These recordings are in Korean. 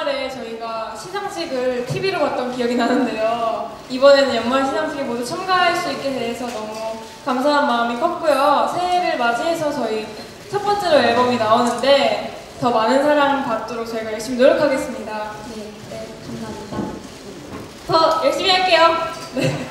연말에 저희가 시상식을 TV로 봤던 기억이 나는데요. 이번에는 연말 시상식에 모두 참가할 수 있게 돼서 너무 감사한 마음이 컸고요. 새해를 맞이해서 저희 첫 번째로 앨범이 나오는데 더 많은 사랑 받도록 저희가 열심히 노력하겠습니다. 네, 네 감사합니다. 더 열심히 할게요. 네.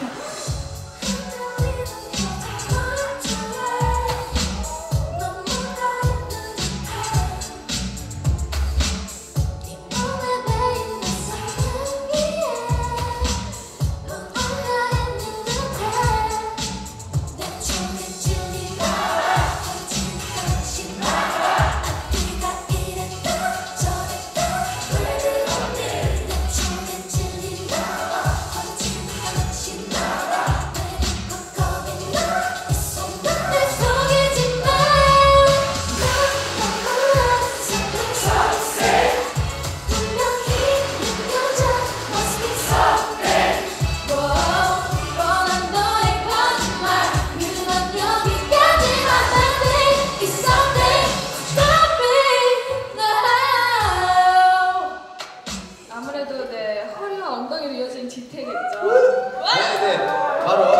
네, 네. 바로 네.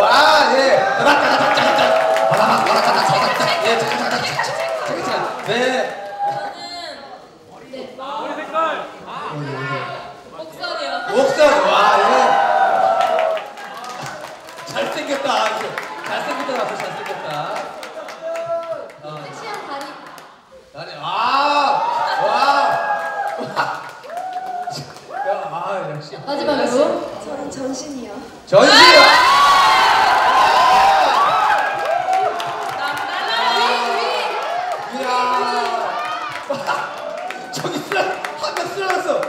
와, 예. 따닥따닥따닥따닥. 바라박 바라닥따닥따닥. 예, 짜자자자자자자. 네. 저는 네 머리 색깔 목선이요. 옥상 마지막으로 저는 전신이요. 전신. 이야. 저기 쓰러졌어.